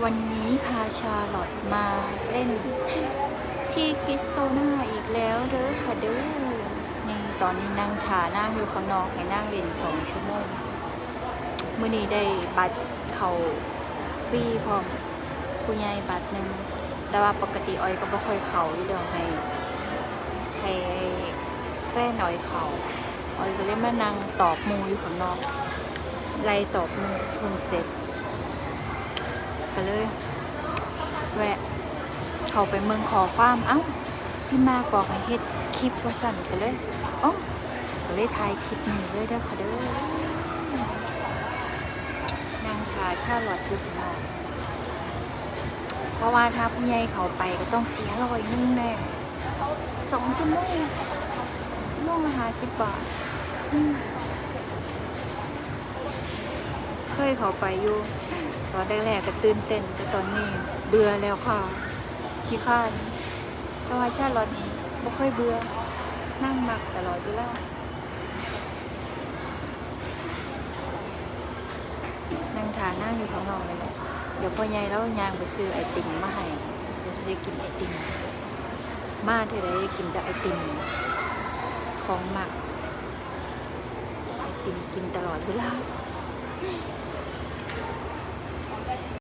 วันนี้พาชาลอตมาเล่น ที่คิดโซนาอีกแล้วเด้อค่ะเด้อนี่ตอนนี้นั่งถานั่งอยู่ข้างนอกให้นั่งเล่นสองชั่วโมงเมื่อนี้ได้บัตรเขาฟรีพร้อมผู้ใหญ่บัตรหนึ่งแต่ว่าปกติออยก็บ่ค่อยเขาอยู่เดียวให้ให้แฟนออยเขาออยก็เลยมานั่งตอบมูอยู่ข้างนอกไล่ตอบมูเพิ่งเสร็จ ก็เลย แวะ เขาไปเมืองขอความเอ้าพี่มากบอกให้เฮ็ดคลิปว่าสั่นก็เลยอ๋อก็เลยถ่ายคลิปนี้เลยเด้อค่ะเด้อนางทาชาลอดอยู่ข้างนอกเพราะว่าถ้าผู้ใหญ่เขาไปก็ต้องเสียรอยนึงแน่สองชั่วโมงโมงละหาสิบบาทเคยเขาไปอยู่ ตอนแรกๆก็ตื่นเต้น แต่ตอนนี้เบื่อแล้วค่ะขี้ข้านแต่ว่าชาลอตนี่ไม่ค่อยเบื่อนั่งมักตลอดอยู่แล้วนั่งทานนั่งอยู่ข้างนอกเลยแหละเดี๋ยวพ่อใหญ่แล้วยางไปซื้อไอติมมาให้เดี๋ยวจะได้กินไอติมมาเท่าไรได้กินแต่ไอติมของหมักไอติมกินตลอดเวลา